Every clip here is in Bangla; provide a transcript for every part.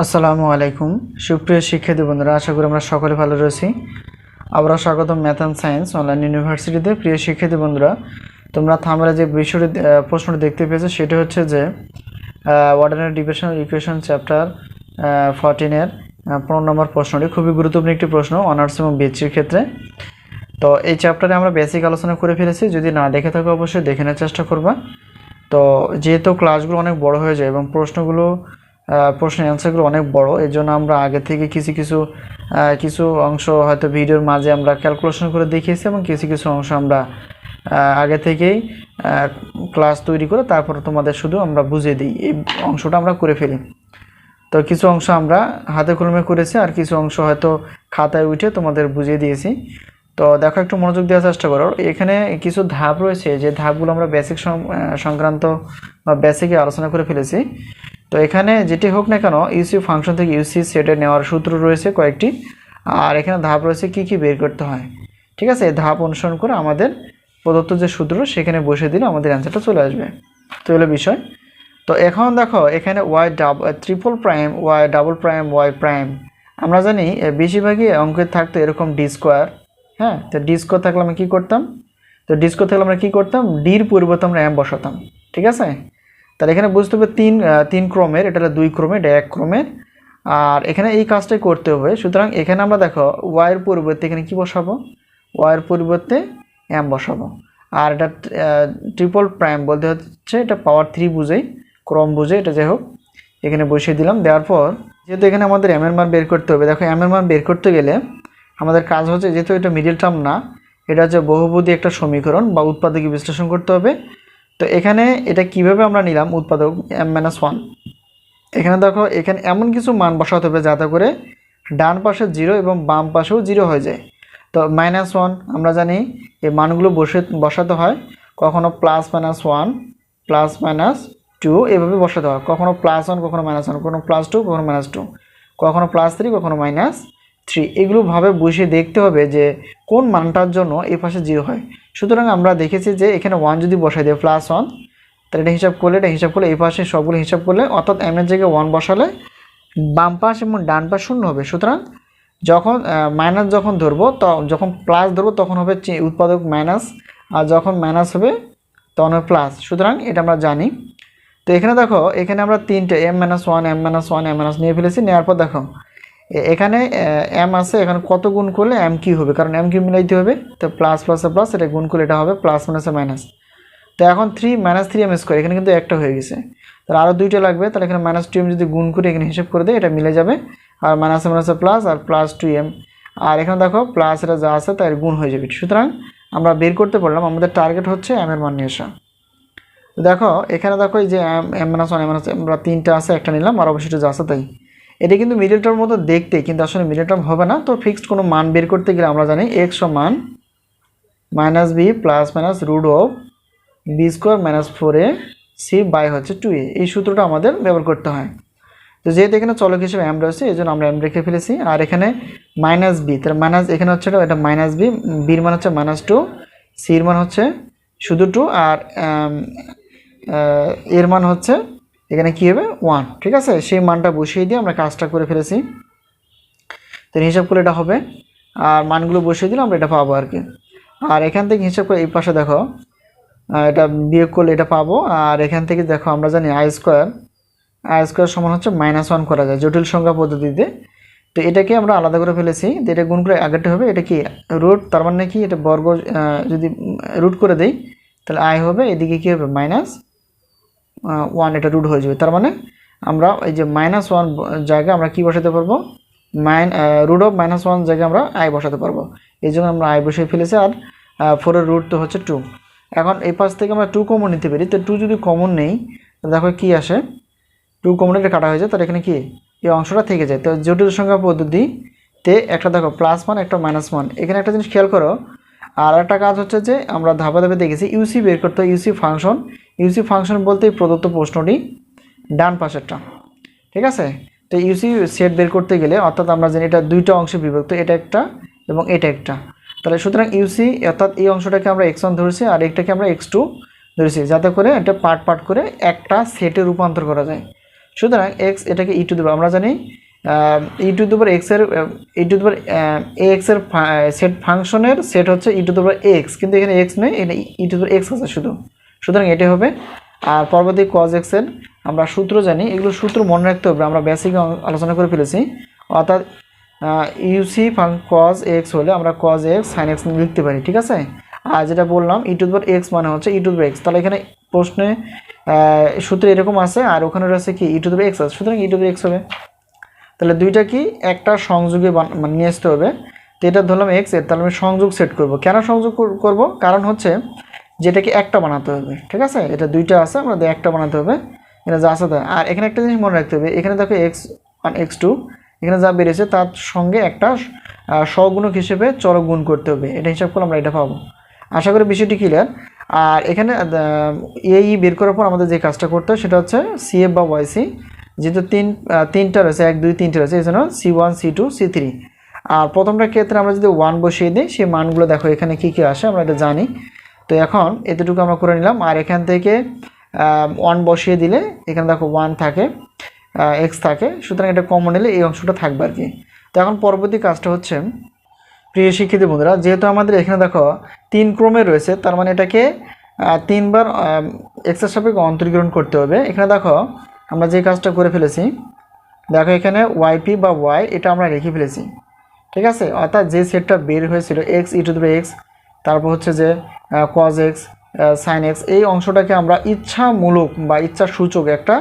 আসসালামু আলাইকুম। সুপ্রিয় শিক্ষার্থী বন্ধুরা, আশা করি আমরা সকলে ভালো রয়েছি। আবার স্বাগতম ম্যাথ অ্যান্ড সায়েন্স অনলাইন ইউনিভার্সিটিতে। প্রিয় শিক্ষার্থী বন্ধুরা, তোমরা থামরা যে বিষয়টি প্রশ্নটি দেখতে পেয়েছ, সেটা হচ্ছে যে অর্ডিনারি ডিভিশনাল ইকুয়েশন চ্যাপ্টার ফোরটিনের পনেরো নম্বর প্রশ্নটি। খুবই গুরুত্বপূর্ণ একটি প্রশ্ন অনার্স এবং বিএসসির ক্ষেত্রে। তো এই চ্যাপ্টারে আমরা বেসিক আলোচনা করে ফেলেছি। যদি না দেখে থাকো, অবশ্যই দেখে নেওয়ার চেষ্টা করবা। তো যেহেতু ক্লাসগুলো অনেক বড় হয়ে যায় এবং প্রশ্নগুলো প্রশ্নের অ্যান্সারগুলো অনেক বড়। এর জন্য আমরা আগে থেকে কিছু কিছু কিছু অংশ হয়তো ভিডিওর মাঝে আমরা ক্যালকুলেশন করে দেখিয়েছি এবং কিছু কিছু অংশ আমরা আগে থেকেই ক্লাস তৈরি করে তারপর তোমাদের শুধু আমরা বুঝিয়ে দিই। এই অংশটা আমরা করে ফেলি। তো কিছু অংশ আমরা হাতে কলমে করেছি আর কিছু অংশ হয়তো খাতায় উঠে তোমাদের বুঝিয়ে দিয়েছি। তো দেখো একটু মনোযোগ দেওয়ার চেষ্টা করো। এখানে কিছু ধাপ রয়েছে। যে ধাপগুলো আমরা বেসিক সংক্রান্ত বা বেসিকে আলোচনা করে ফেলেছি। তো এখানে যেটি হোক না কেন ইউসি ফাংশন থেকে ইউসি সেটে নেওয়ার সূত্র রয়েছে কয়েকটি। আর এখানে ধাপ রয়েছে কি কি বের করতে হয়। ঠিক আছে? এই ধাপ অনুসরণ করে আমাদের প্রদত্ত যে সূত্র, সেখানে বসে দিলে আমাদের অ্যান্সারটা চলে আসবে। তো হলো বিষয়। তো এখন দেখো, এখানে Y dub triple prime Y double prime Y prime আমরা জানি বেশিরভাগই অঙ্কের থাকতো এরকম ডি স্কোয়ার হ্যাঁ? তো ডি স্কোয়ার থাকলে আমরা কী করতাম? তো ডি স্কোয়ার থাকলে আমরা কী করতাম? ডির পরিবর্তে আমরা এম বসাতাম। ঠিক আছে? তাহলে এখানে বুঝতে হবে তিন তিন ক্রমের, এটা দুই ক্রমের, এটা এক ক্রমের। আর এখানে এই কাজটাই করতে হবে। সুতরাং এখানে আমরা দেখো ওয়াইয়ের পরিবর্তে এখানে কি বসাবো? ওয়াইয়ের পরিবর্তে এম বসাবো। আর এটা ট্রিপল প্রাইম বলতে হচ্ছে, এটা পাওয়ার থ্রি বুঝেই ক্রম বুঝে, এটা যাই হোক, এখানে বসিয়ে দিলাম। দেওয়ার পর, যেহেতু এখানে আমাদের এম এর মান বের করতে হবে, দেখো এম এর মান বের করতে গেলে আমাদের কাজ হচ্ছে, যেহেতু এটা মিডিল টার্ম না, এটা হচ্ছে বহুপদী একটা সমীকরণ বা উৎপাদকে বিশ্লেষণ করতে হবে। তো এখানে এটা কীভাবে আমরা নিলাম উৎপাদক এম মাইনাস ওয়ান এখানে দেখো, এখানে এমন কিছু মান বসাতে হবে যাতে করে ডান পাশে জিরো এবং বাম পাশেও জিরো হয়ে যায়। তো মাইনাস ওয়ান আমরা জানি এই মানগুলো বসে, বসাতে হয়। কখনো plus minus one plus minus two এভাবে বসাতে হয়। কখনো প্লাস ওয়ান কখনো মাইনাস ওয়ান কখনো প্লাস টু কখনো মাইনাস টু কখনো প্লাস থ্রি কখনো মাইনাস থ্রি এগুলো ভাবে বসিয়ে দেখতে হবে যে কোন মানটার জন্য এই পাশে জিরো হয়। সুতরাং আমরা দেখেছি যে এখানে ওয়ান যদি বসাই দেয় প্লাস ওয়ান তাহলে এটা হিসাব করলে, এটা হিসাব করলে এই পাশে সবগুলো হিসাব করলে অর্থাৎ এম এর জায়গায় ওয়ান বসালে বাম পাশ এবং ডান পাশ শূন্য হবে। সুতরাং যখন মাইনাস যখন ধরবো, তো যখন প্লাস ধরবো, তখন হবে উৎপাদক মাইনাস আর যখন মাইনাস হবে, তখন হবে প্লাস সুতরাং এটা আমরা জানি। তো এখানে দেখো, এখানে আমরা তিনটে M minus one M minus one M minus নিয়ে ফেলেছি। নেওয়ার পর দেখো এ- এখানে এম আছে, এখানে কত গুণ করলে এম কি হবে? কারণ এম কি মিলাইতে হবে, তো প্লাস প্লাসে প্লাস এটা গুণ করলে এটা হবে প্লাস মাইনাসে মাইনাস তো এখন three minus three M square এখানে কিন্তু একটা হয়ে গেছে। তাহলে আরও দুইটা লাগবে, তাহলে এখানে মাইনাস টু এম যদি গুণ করে এখানে হিসেব করে দেয় এটা মিলে যাবে। আর মাইনাসে মাইনাসে প্লাস আর প্লাস টু এম আর এখানে দেখো প্লাস এটা যা আছে, তার গুণ হয়ে যাবে। সুতরাং আমরা বের করতে পারলাম, আমাদের টার্গেট হচ্ছে এম এর মান নিয়ে আসা। দেখো, এখানে দেখো এই যে M M minus one M minus আমরা তিনটা আছে, একটা নিলাম, আর অবশ্যই যা আছে তাই। এটা কিন্তু মিডল টার্ম মতো দেখতে কিন্তু আসলে মিডল টার্ম হবে না। তো ফিক্সড কোনো মান বের করতে গেলে আমরা জানি এক্স সমান minus B plus minus root of B square minus four A C by হচ্ছে টু এ এই সূত্রটা আমাদের ব্যবহার করতে হয়। তো যেহেতু এখানে চলক হিসেবে এম রয়েছে, এই জন্য আমরা এম রেখে ফেলেছি। আর এখানে মাইনাস বি তার মাইনাস এখানে হচ্ছে এটা মাইনাস বি বির মান হচ্ছে মাইনাস টু সির মান হচ্ছে শুধু টু আর এর মান হচ্ছে এখানে কী হবে? ওয়ান ঠিক আছে? সেই মানটা বসিয়ে দিয়ে আমরা কাজটা করে ফেলেছি। তো হিসাব করলে এটা হবে। আর মানগুলো বসিয়ে দিলে আমরা এটা পাবো আর কি। আর এখান থেকে হিসাব করে এই পাশে দেখো এটা বিয়োগ করলে এটা পাবো। আর এখান থেকে দেখো, আমরা জানি আই স্কোয়ার আই স্কোয়ার সমান হচ্ছে মাইনাস ওয়ান করা যায়, জটিল সংখ্যা পদ্ধতিতে। তো এটাকে আমরা আলাদা করে ফেলেছি। তো এটা গুণ করে আগেরটা হবে, এটা কি রুট তার মানে কি? এটা বর্গ যদি রুট করে দেই, তাহলে আয় হবে। এদিকে কী হবে? মাইনাস ওয়ান এটা রুট হয়ে যাবে। তার মানে আমরা এই যে মাইনাস ওয়ান জায়গায় আমরা কি বসাতে পারব? Minus root of minus one জায়গায় আমরা আই বসাতে পারব। এই জন্য আমরা আই বসিয়ে ফেলেছি আর ফোরের রুট তো হচ্ছে টু এখন এই পাশ থেকে আমরা টু কমন নিতে পারি। তো টু যদি কমন নেই দেখো কি আসে? টু কমন এটা কাটা হয়ে যায়, তাহলে এখানে কি? এই অংশটা থেকে যায়। তো জটিল সংখ্যা পদ্ধতিতে একটা দেখো প্লাস ওয়ান একটা মাইনাস ওয়ান এখানে একটা জিনিস খেয়াল করো আর একটা কাজ হচ্ছে যে আমরা ধাপে ধাপে দেখেছি ইউসি বের করতে ইউসি ফাংশন ইউসি ফাংশন বলতে প্রদত্ত প্রশ্নটি ডান পাশেরটা। ঠিক আছে? তো ইউসি সেট বের করতে গেলে, অর্থাৎ আমরা জানি এটা দুইটা অংশে বিভক্ত, এটা একটা এবং এটা একটা। তাহলে সুতরাং ইউসি অর্থাৎ এই অংশটাকে আমরা এক্স ওয়ান ধরেছি আর একটাকে আমরা এক্স টু ধরেছি, যাতে করে এটা পার্ট পার্ট করে একটা সেটে রূপান্তর করা যায়। সুতরাং এক্স এটাকে ই টু দেবো। আমরা জানি ই টু দেবার এক্সের ই টু দেবার এ এক্সের সেট ফাংশনের সেট হচ্ছে ই টু দেবার এক্স কিন্তু এখানে এক্স নেই, এখানে ই টু এক্স আছে শুধু। সুতরাং এটি হবে। আর পরবর্তী কজ এক্সের আমরা সূত্র জানি, এগুলো সূত্র মনে রাখতে হবে, আমরা বেসিক আলোচনা করে ফেলেছি। অর্থাৎ ইউসি কজ এক্স হলে আমরা কজ এক্স সাইন এক্স লিখতে পারি, ঠিক আছে? আর যেটা বললাম ই টু এক্স মানে হচ্ছে ই টু এক্স তাহলে এখানে প্রশ্নে সূত্র এরকম আছে, আর ওখানে রয়েছে কি ই টু এক্স আছে। সুতরাং ই টু এক্স হবে। তাহলে দুইটা কি? একটা সংযোগে মানে নিয়ে আসতে হবে। তো এটা ধরলাম এক্সের তাহলে আমি সংযোগ সেট করব। কেন সংযোগ কর- করব? কারণ হচ্ছে যেটাকে একটা বানাতে হবে ঠিক আছে? এটা দুইটা আছে আমাদের একটা বানাতে হবে। এটা যা আছে আর এখানে একটা জিনিস মনে রাখতে হবে এখানে দেখো এক্স ওয়ান এক্স টু এখানে যা বেড়েছে তার সঙ্গে একটা আহ, সহগুণক হিসেবে চরক গুণ করতে হবে। এটা হিসাব করলে আমরা এটা পাবো। আশা করি বিষয়টি ক্লিয়ার আর এখানে এই বের করার পর আমাদের যে কাজটা করতে হয় সেটা হচ্ছে সিএফ বা ওয়াইসি যেহেতু তিন তিনটা রয়েছে, এক, দুই, তিনটা রয়েছে, এই জন্য C one C two C three আর প্রথমটার ক্ষেত্রে আমরা যদি ওয়ান বসিয়ে দিই, সেই মানগুলো দেখো এখানে কী কী আসে, আমরা এটা জানি। তো এখন এতটুকু আমরা করে নিলাম। আর এখান থেকে ওয়ান বসিয়ে দিলে, এখানে দেখো ওয়ান থাকে এক্স থাকে। সুতরাং এটা কমন নিলে এই অংশটা থাকবে আর কি। তো এখন পরবর্তী কাজটা হচ্ছে, প্রিয় শিক্ষিত বন্ধুরা, যেহেতু আমাদের এখানে দেখো তিন ক্রমে রয়েছে, তার মানে এটাকে তিনবার এক্সের সাপেক্ষে অন্তরীকরণ করতে হবে। এখানে দেখো আমরা যে কাজটা করে ফেলেছি, দেখো এখানে ওয়াইপি বা ওয়াই এটা আমরা রেখে ফেলেছি। ঠিক আছে? অর্থাৎ যে সেটটা বের হয়েছিল এক্স ই টু এক্স তারপর হচ্ছে যে কজ এক্স সাইন এক্স এই অংশটাকে আমরা ইচ্ছামূলক বা ইচ্ছা সূচক একটা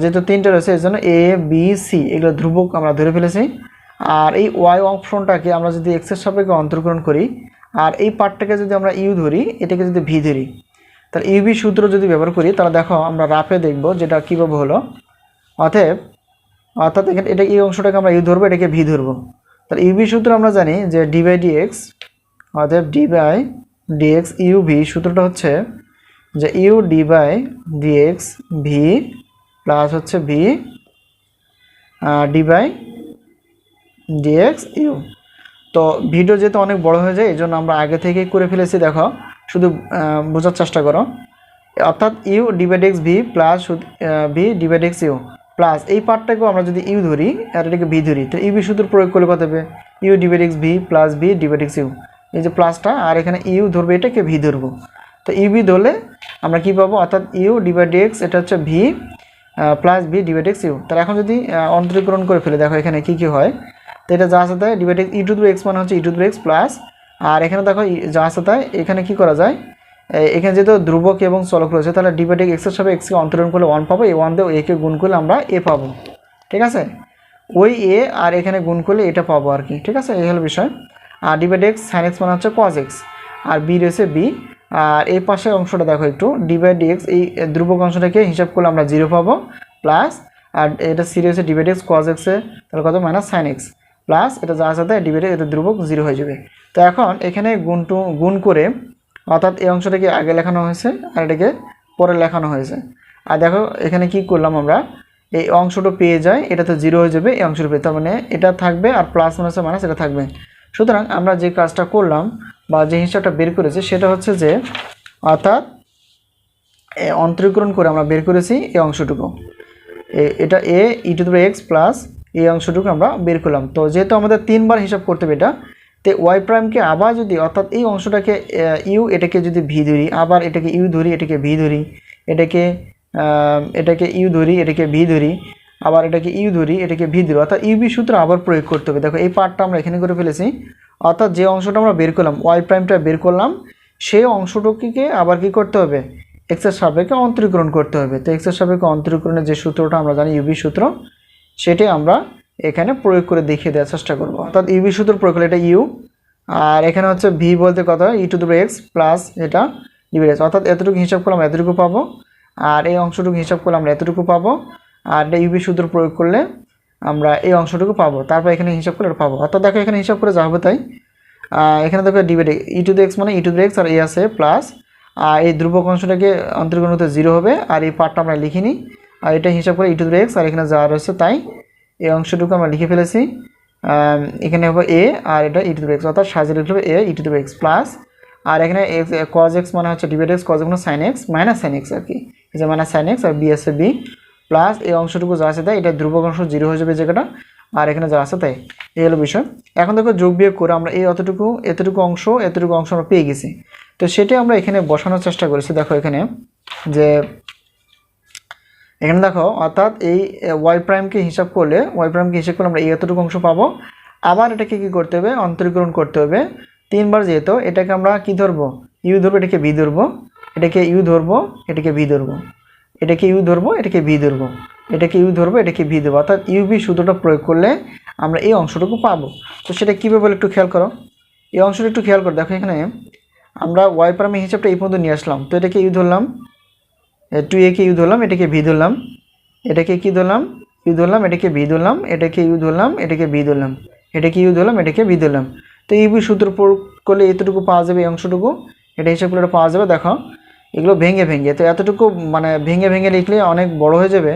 যেহেতু তিনটে রয়েছে, এই জন্য এ বি সি এগুলো ধ্রুবক আমরা ধরে ফেলেছি। আর এই ওয়াই অপশনটাকে আমরা যদি এক্সের সাপেক্ষে অন্তর্গ্রহণ করি, আর এই পার্টটাকে যদি আমরা ইউ ধরি, এটাকে যদি ভি ধরি তাহলে ইউবি সূত্র যদি ব্যবহার করি, তাহলে দেখো আমরা রাফে দেখব যেটা কীভাবে হলো। অতএব, অর্থাৎ এখানে এটা এই অংশটাকে আমরা ইউ ধরবো, এটাকে ভি ধরবো। তাহলে ইউবি সূত্র আমরা জানি যে ডি বাই ডি এক্স অতএব D by D X U V সূত্রটা হচ্ছে যে U D by D X V plus হচ্ছে V D by D X U তো ভিডিও যেহেতু অনেক বড় হয়ে যায় এই জন্য আমরা আগে থেকেই করে ফেলেছি, দেখো। শুধু বোঝার চেষ্টা করো। অর্থাৎ U divide X V plus V divide X U plus এই পার্টটাকেও আমরা যদি ইউ ধরি আর এটাকে ভি ধরি, তো ইউবি সূত্র প্রয়োগ করলে কত হবে? U divide X V plus V divide X U. এই যে প্লাসটা, আর এখানে ইউ ধরবে, এটাকে ভি ধরবো। তো ইউবি ধরলে আমরা কি পাবো? অর্থাৎ ইউ ডিভাইড এক্স, এটা হচ্ছে V plus V divide X U. তাহলে এখন যদি অন্তরীকরণ করে ফেলে, দেখো এখানে কি কি হয়? তো এটা যা আছে তাই, divide X E to X মানে হচ্ছে ই টু এক্স প্লাস আর এখানে দেখো যা আছে তাই, এখানে কি করা যায়? এখানে যেহেতু ধ্রুবক এবং চলক রয়েছে, তাহলে ডিভাইড এক্সের সাথে এক্সকে অন্তরণ করলে ওয়ান পাবো এ ওয়ান দিয়ে একে গুণ করলে আমরা এ পাবো। ঠিক আছে? ওই এ আর এখানে গুণ করলে এটা পাবো আর কি। ঠিক আছে? এই হলো বিষয়। আর ডিভাইড এক্স সাইন এক্স মানে হচ্ছে কজ এক্স আর বি রয়েছে বি আর এই পাশের অংশটা দেখো একটু ডিভাইড এক্স এই ধ্রুবক অংশটাকে হিসাব করলে আমরা জিরো পাবো প্লাস আর এটা সি রয়েছে ডিভাইড এক্স কজ এক্সে তাহলে কত? মাইনাস সাইন এক্স প্লাস এটা যার সাথে ডিভাইড এটা ধ্রুবক জিরো হয়ে যাবে। তো এখন এখানে গুণটু গুণ করে অর্থাৎ এই অংশটাকে আগে লেখানো হয়েছে আর এটাকে পরে লেখানো হয়েছে। আর দেখো, এখানে কি করলাম আমরা? এই অংশটা পেয়ে যায় এটা তো জিরো হয়ে যাবে, এই অংশটা পেয়ে তার মানে এটা থাকবে আর প্লাস, মাইনাসে, মাইনাস এটা থাকবে। সুতরাং আমরা যে কাজটা করলাম বা যে হিসাবটা বের করেছি, সেটা হচ্ছে যে অর্থাৎ অন্তরীকরণ করে আমরা বের করেছি এই অংশটুকু। এটা A E to the X plus এই অংশটুকু আমরা বের করলাম। তো যেহেতু আমাদের তিনবার হিসাব করতে হবে এটা, তো ওয়াই প্রাইমকে আবার যদি, অর্থাৎ এই অংশটাকে ইউ এটাকে যদি ভি ধরি, আবার এটাকে ইউ ধরি, এটাকে ভি ধরি, এটাকে এটাকে ইউ ধরি, এটাকে ভি ধরি, আবার এটাকে ইউ ধরি, এটাকে ভি ধরি, অর্থাৎ ইউবি সূত্র আবার প্রয়োগ করতে হবে। দেখো, এই পার্টটা আমরা এখানে করে ফেলেছি। অর্থাৎ যে অংশটা আমরা বের করলাম ওয়াই প্রাইমটা বের করলাম, সেই অংশটুকুকে আবার কি করতে হবে? এক্সের সাপেক্ষে অন্তরীকরণ করতে হবে। তো এক্সের সাপেক্ষে অন্তরীকরণের যে সূত্রটা আমরা জানি ইউবি সূত্র সেটাই আমরা এখানে প্রয়োগ করে দেখিয়ে দেওয়ার চেষ্টা করব। অর্থাৎ ইউবি সূত্র প্রয়োগ করলে এটা ইউ আর এখানে হচ্ছে ভি বলতে কথা E to the X plus এটা ডিভাইড এক্স অর্থাৎ এতটুকু হিসাব করলে আমরা এতটুকু পাবো, আর এই অংশটুকু হিসাব করলে আমরা এতটুকু পাবো, আর এটা ইউবি সূত্র প্রয়োগ করলে আমরা এই অংশটুকু পাবো, তারপর এখানে হিসাব এটা পাবো। অর্থাৎ দেখো এখানে হিসাব করে যা হবে তাই। এখানে দেখো divide E to the X মানে ই টু দ্য এক্স আর এ আছে প্লাস আর এই ধ্রুবক অংশটাকে অন্তর্গণ হতে জিরো হবে, আর এই পার্টটা আমরা লিখিনি। আর এটা হিসাব করে ই টু এক্স আর এখানে যা রয়েছে তাই এই অংশটুকু আমরা লিখে ফেলেছি। এখানে হবে এ আর এটা ই টু এক্স অর্থাৎ সাজিয়ে লিখতে হবে A E to X plus আর এখানে এক্স কজ এক্স মানে হচ্ছে divide X cos X sine X minus sine X আর কি। এই যে মাইনাস সাইন এক্স আর বি আছে বি প্লাস এই অংশটুকু যা আছে তাই, এটা ধ্রুবক অংশ জিরো হয়ে যাবে জায়গাটা আর এখানে যা আছে তাই, এই হলো বিষয়। এখন দেখো যোগ বিয়োগ করে আমরা এই অতটুকু, এতটুকু অংশ এতটুকু অংশ আমরা পেয়ে গেছি। তো সেটাই আমরা এখানে বসানোর চেষ্টা করেছি। দেখো এখানে যে এখানে দেখো, অর্থাৎ এই ওয়াই প্রাইমকে হিসাব করলে ওয়াই প্রাইমকে হিসাব করলে আমরা এই এতটুকু অংশ পাবো। আবার এটাকে কি করতে হবে? অন্তরীকরণ করতে হবে। তিনবার যেহেতু, এটাকে আমরা কি ধরবো? ইউ ধরবো, এটাকে বি ধরবো। এটাকে ইউ ধরবো, এটাকে ভি ধরবো। এটাকে ইউ ধরবো, এটাকে ভি ধরবো। এটাকে ইউ ধরবো, এটাকে ভি দেবো অর্থাৎ ইউবি সূত্রটা প্রয়োগ করলে আমরা এই অংশটুকু পাবো। তো সেটা কীভাবে বলে একটু খেয়াল করো। এই অংশটা একটু খেয়াল করো। দেখো এখানে আমরা ওয়াই প্রাইমের হিসাবটা এই পর্যন্ত নিয়ে আসলাম। তো এটাকে ইউ ধরলাম। টু একে ইউ ধরলাম, এটাকে ভি ধরলাম। এটাকে কি ধরলাম? ইউ ধরলাম, এটাকে ভি ধরলাম, এটাকে ইউ ধরলাম, এটাকে ভি ধরলাম। এটাকে ইউ ধরলাম, এটাকে ভি ধরলাম। তো ইউবি সূত্র প্রয়োগ করলে এতটুকু পাওয়া যাবে এই অংশটুকু। এটা হিসাব এটা পাওয়া যাবে, দেখো। এগুলো ভেঙে ভেঙে, তো এতটুকু মানে ভেঙে ভেঙে লিখলে অনেক বড় হয়ে যাবে।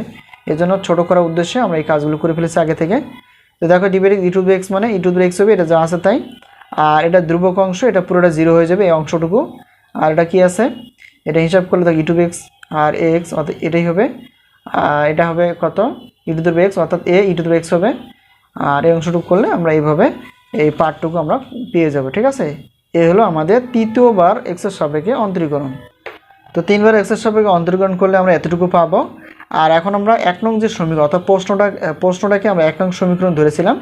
এজন্য ছোটো করার উদ্দেশ্যে আমরা এই কাজগুলো করে ফেলেছি আগে থেকে। তো দেখো ডিবেট ই টু এক্স মানে ই টু এক্স হবে, এটা যা আছে তাই। আর এটা ধ্রুবক অংশ, এটা পুরোটা জিরো হয়ে যাবে এই অংশটুকু। আর এটা কি আছে? এটা হিসাব করলে দেখো ই টু এক্স আর এক্স অর্থাৎ এটাই হবে। এটা হবে কত? ই টু এক্স অর্থাৎ এ ই টু এক্স হবে। আর এই অংশটুকু করলে আমরা এইভাবে এই পার্টটুকু আমরা পেয়ে যাব, ঠিক আছে? এ হলো আমাদের তৃতীয়বার এক্সের সাপেক্ষে অন্তরীকরণ। তো তিনবার এক্সের সাপেক্ষে অন্তরীকরণ করলে আমরা এতটুকু পাবো। আর এখন আমরা এক নং যে সমীকরণ, অর্থাৎ প্রশ্নটা, প্রশ্নটাকে আমরা এক নং সমীকরণ ধরেছিলাম।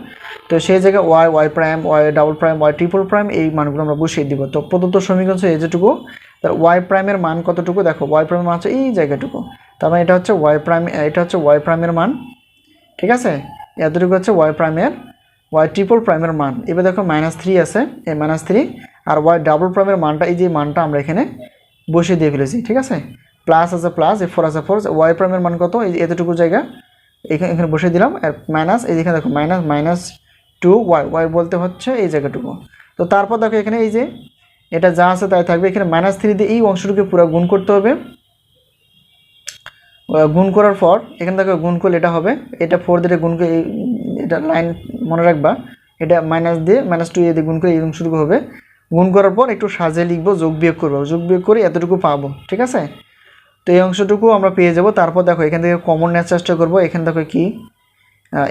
তো সেই জায়গায় Y Y prime Y double prime Y triple prime এই মানগুলো আমরা বসিয়ে দিব। তো প্রদত্ত সমীকরণ হচ্ছে যেটুকু। তার ওয়াই প্রাইমের মান কতটুকু? দেখো ওয়াই প্রাইমের মান হচ্ছে এই জায়গাটুকু। তার মানে এটা হচ্ছে ওয়াই প্রাইম এটা হচ্ছে ওয়াই প্রাইমের মান। ঠিক আছে? এতটুকু হচ্ছে ওয়াই প্রাইমের ওয়াই ট্রিপল প্রাইমের মান। এবার দেখো মাইনাস থ্রি আছে, এই মাইনাস থ্রি আর ওয়াই ডাবল প্রাইমের মানটা, এই যে মানটা আমরা এখানে বসিয়ে দিয়ে ফেলেছি, ঠিক আছে? প্লাস আছে প্লাস এ ফোর আছে ফোর ওয়াই প্রাইমের মান কত? এই এতটুকু জায়গা, এখানে এখানে বসিয়ে দিলাম, আর মাইনাস এই যেখানে দেখো minus minus two Y Y বলতে হচ্ছে এই জায়গাটুকু। তো তারপর দেখো এখানে এই যে এটা যা আছে তাই থাকবে। এখানে মাইনাস থ্রি দিয়ে এই অংশটুকু পুরো গুণ করতে হবে। গুণ করার পর এখানে দেখো গুণ করলে এটা হবে। এটা ফোর দিয়ে গুণ করে এটা লাইন মনে রাখবা। এটা মাইনাস দিয়ে মাইনাস টু দিয়ে গুণ করে এই অংশটুকু হবে। গুণ করার পর একটু সাজে লিখব, যোগ বিয়োগ করব। যোগ বিয়োগ করে এতটুকু পাবো, ঠিক আছে? তো এই অংশটুকু আমরা পেয়ে যাব। তারপর দেখো, এখান থেকে কমন নেওয়ার চেষ্টা করব। এখানে দেখো কি?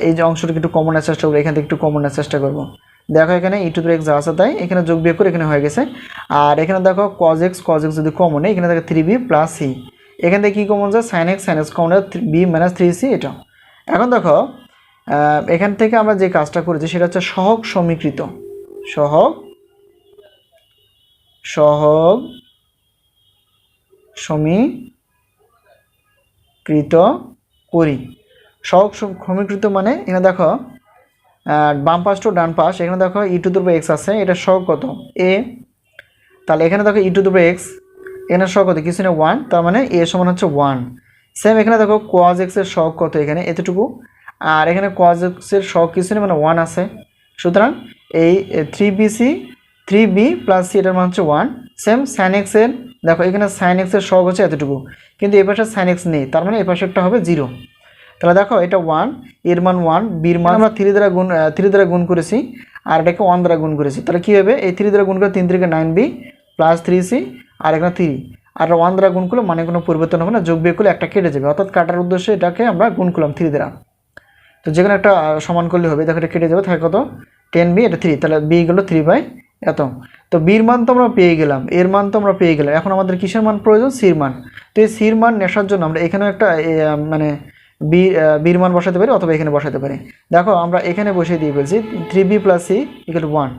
এই যে অংশটুকু একটু কমন নেওয়ার চেষ্টা করব। এখান থেকে একটু কমন নেওয়ার চেষ্টা করব। দেখো এখানে ই টু এক্স যা আছে তাই, এখানে যোগ বিয়োগ করে এখানে হয়ে গেছে। আর এখানে দেখো কজ এক্স কজ এক্স যদি কমন নেই, এখানে দেখো থ্রি বি প্লাস সি এখান থেকে কী কমন যায় sine X sine X common B minus three C এটা। এখন দেখো এখান থেকে আমরা যে কাজটা করেছি, সেটা হচ্ছে সহগ সমীকৃত। সহগ সহগ সমীকৃত করি। সহগ সম- সমীকৃত মানে এখানে দেখো বাম পাশ টু ডান পাশ, এখানে দেখো ই টু দুটো এক্স আছে, এটা সহগ কত? এ তাহলে এখানে দেখো ই টু দুটো এক্স এখানে সহগ কত? কিছু না ওয়ান তার মানে এ সমান হচ্ছে ওয়ান সেম এখানে দেখো কোয়াজ এক্সের শখ কত এখানে? এতটুকু। আর এখানে কোয়াজ এক্সের শখ কিছু নেই মানে ওয়ান আছে। সুতরাং এই three B C three B plus C এটার মান হচ্ছে ওয়ান সেম সাইন এক্সের দেখো এখানে সাইন এক্সের সহগ হচ্ছে এতটুকু। কিন্তু এ পাশে সাইন এক্স নেই, তার মানে এ পাশে একটা হবে জিরো তাহলে দেখো, এটা ওয়ানের মান ওয়ান বির মান আমরা থ্রি দ্বারা গুণ থ্রি দ্বারা গুণ করেছি, আর এটাকে ওয়ান দ্বারা গুণ করেছি। তাহলে কী হবে? এই থ্রি দ্বারা গুণ করে তিন থেকে nine B plus three C আর এখানে থ্রি আর ওয়ান দ্বারা গুণ করলে মানে কোনো পরিবর্তন হবে না, যোগ বিয়োগ করলে একটা কেটে যাবে। অর্থাৎ কাটার উদ্দেশ্যে এটাকে আমরা গুণ করলাম থ্রি দ্বারা। তো যেখানে একটা সমান করলে হবে, দেখো এটা কেটে যাবে, থাকে কত? টেন বি এটা থ্রি তাহলে বি গেলো থ্রি বাই এত। তো বির মান তো আমরা পেয়ে গেলাম, এর মান তো আমরা পেয়ে গেলাম। এখন আমাদের কিসের মান প্রয়োজন? সির মান। তো এই সির মান নেশার জন্য আমরা এখানেও একটা মানে বি বির মান বসাতে পারি অথবা এখানে বসাতে পারি। দেখো, আমরা এখানে বসিয়ে দিয়ে ফেলছি three B plus C equal one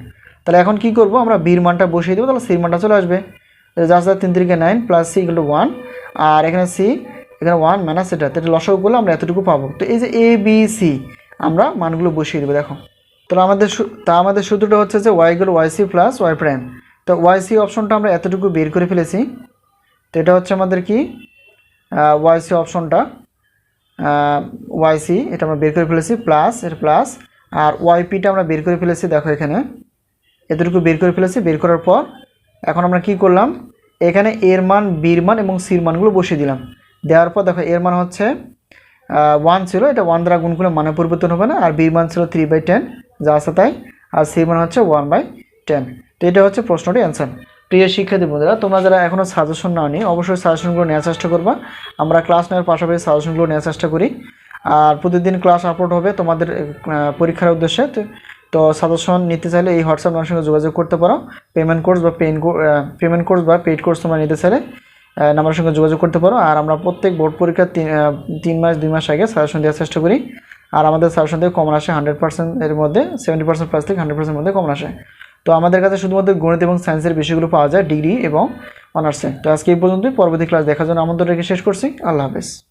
তাহলে এখন কি করব? আমরা বির মানটা বসিয়ে দেবো, তাহলে সির মানটা চলে আসবে। জাস্ট তিন তিরিকে nine plus C equal one আর এখানে সি এখানে ওয়ান মাইনাস এটা তো এটা লসক করলে আমরা এতটুকু পাবো। তো এই যে এ বি সি আমরা মানগুলো বসিয়ে দেবো, দেখো। তাহলে আমাদের তা আমাদের সূত্রটা হচ্ছে যে ওয়াই গুলো Y C plus Y prime তো ওয়াই সি অপশনটা আমরা এতটুকু বের করে ফেলেছি। তো এটা হচ্ছে আমাদের কি? ওয়াই সি অপশনটা ওয়াই সি এটা আমরা বের করে ফেলেছি প্লাস এর প্লাস আর ওয়াইপিটা আমরা বের করে ফেলেছি, দেখো এখানে। এতটুকু বের করে ফেলেছি, বের করার পর এখন আমরা কি করলাম? এখানে এর মান বির মান এবং সির মানগুলো বসিয়ে দিলাম। দেওয়ার পর দেখো, এর মান হচ্ছে ওয়ান ছিল, এটা ওয়ান দ্বারা গুণ করলে মানে পরিবর্তন হবে না, আর বির মান ছিল থ্রি বাই টেন যা আছে তাই, আর সির মান হচ্ছে ওয়ান বাই টেন তো এটা হচ্ছে প্রশ্নটি অ্যান্সার প্রিয় শিক্ষার্থী বন্ধুরা, তোমরা যারা এখনও সাজেশন নাওনি, অবশ্যই সাজেশনগুলো নেওয়ার চেষ্টা করবা। আমরা ক্লাস নেওয়ার পাশাপাশি সাজেশনগুলো নেওয়ার চেষ্টা করি। আর প্রতিদিন ক্লাস আপলোড হবে তোমাদের পরীক্ষার উদ্দেশ্যে। তো- সাজেশন নিতে চাইলে এই হোয়াটসঅ্যাপ নাম্বার সঙ্গে যোগাযোগ করতে পারো। পেমেন্ট কোর্স বা পেন পেমেন্ট কোর্স বা পেইড কোর্স তোমরা নিতে চাইলে নাম্বারের সঙ্গে যোগাযোগ করতে পারো। আর আমরা প্রত্যেক বোর্ড পরীক্ষার তিন তিন মাস, দুই মাস আগে সাজেশন দেওয়ার চেষ্টা করি। আর আমাদের সাজেশন থেকে কমন আসে হান্ড্রেড পার্সেন্ট এর মধ্যে সেভেন্টি পার্সেন্ট প্লাস থেকে হান্ড্রেড পার্সেন্টের মধ্যে কমন আসে। তো আমাদের কাছে শুধুমাত্র গণিত এবং সায়েন্সের বিষয়গুলো পাওয়া যায়, ডিগ্রি এবং অনার্সে। তো আজকে এই পর্যন্তই। পরবর্তী ক্লাস দেখার জন্য আমন্ত্রণ রেখে শেষ করছি। আল্লাহ হাফেজ।